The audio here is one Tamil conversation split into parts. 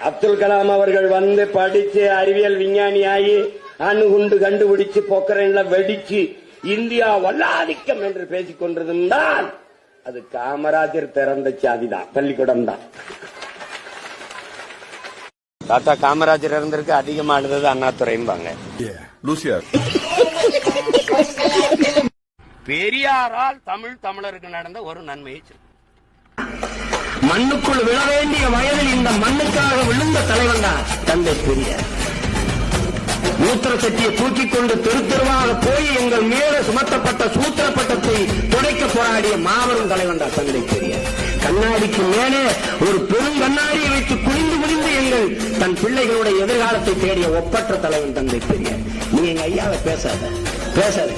அப்துல் கலாம் அவர்கள் வந்து படிச்சு அறிவியல் விஞ்ஞானி ஆகி அணுகுண்டு கண்டுபிடிச்சு பொக்கரன்ல வெடிச்சு இந்தியா வல்லாதிக்கம் என்று பேசிக் கொண்டிருந்தால் அது காமராஜர் பிறந்த சாதிதான் பள்ளிக்கூடம் தான். தாத்தா காமராஜர் இருந்திருக்கு அதிகமானது அண்ணாதுரைம்பாங்க. லூசியார். பெரியாரால் தமிழ் தமிழருக்கு நடந்த ஒரு நன்மையை. மண்ணுக்குள் விழ வேண்டிய வயதில் இந்த மண்ணுக்காக விழுந்த தலைவன் தான் தந்தை பெரியார். மூத்திர சட்டியை தூக்கிக் கொண்டு தெரு தெருவாக போய் எங்கள் மேல சுமத்தப்பட்ட சூத்திர பட்டத்தை துடைக்க போராடிய மாபெரும் தலைவன் தான் தந்தை பெரியார். கண்ணாடிக்கு மேலே ஒரு பெரும் கண்ணாடியை வைத்து குனிந்து குனிந்து எங்கள் தன் பிள்ளைகளுடைய எதிர்காலத்தை தேடிய ஒப்பற்ற தலைவன் தந்தை பெரியார். நீ எங்க ஐயாவை பேசாத. பேசாத.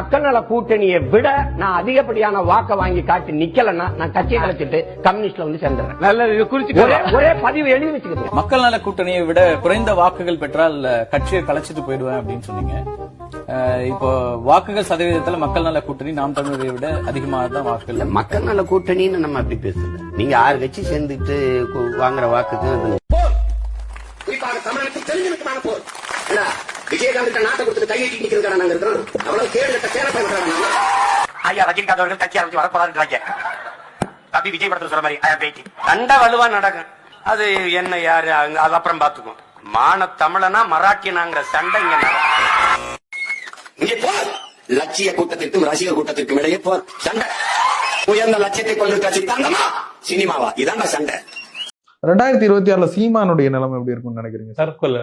மக்கள் நல கூட்டணியை விட நான் அதிகப்படியான வாக்க வாங்கி காட்டி நிக்கலன்னா நான் கட்சியை கலைச்சிட்டு கம்யூனிஸ்ட்ல வந்து சேர்ந்துறேன் நல்லது இது குறிச்சு ஒரே பதிவு எழுதி வச்சுக்கிட்டு. மக்கள் நல கூட்டணியை விட குறைந்த வாக்குகள் பெற்றால் கட்சியை கலைச்சிட்டு போயிடுவேன் அப்படின்னு சொன்னீங்க. இப்போ வாக்குகள் சதவீதத்துல மக்கள் நல கூட்டணி நாம் தமிழரை விட அதிகமாக தான் வாக்குகள். மக்கள் நல கூட்டணின்னு நம்ம அப்படி பேசல நீங்க ஆறு கட்சி சேர்ந்துட்டு வாங்குற வாக்குக்கு அது குறிப்பாக தமிழகத்தில் தெரிஞ்சுக்கிட்டான போர். என்ன விஜயகாந்த் நாட்டை கொடுத்துட்டு கையெட்டி நிக்கிறதுக்கான நாங்க இருக்கிறோம். அவ்வளவு கேடு கட்ட சேர பயன்படுறாங்க ஐயா ரஜினிகாந்த் அவர்கள் கட்சி ஆரம்பிச்சு வரப்போறாரு தம்பி விஜய் படத்துல சொல்ற மாதிரி ஐயா பேட்டி கண்ட வலுவா நடக்கும். அது என்ன யாரு? அது அப்புறம் பாத்துக்கும் மான தமிழனா மராட்டியனாங்கிற சண்டை இங்க நடக்கும். இங்கே போர் லட்சிய கூட்டத்திற்கும் ரசிகர் கூட்டத்திற்கும் இடையே போர் சண்டை. உயர்ந்த லட்சியத்தை கொண்டிருக்க கட்சி தங்கமா சினிமாவா? இதாங்க சண்டை. ரெண்டாயிரத்தி இருபத்தி ஆறுல சீமானுடைய நிலைமை எப்படி இருக்கும்னு நினைக்கிறீங்க? தற்கொலை.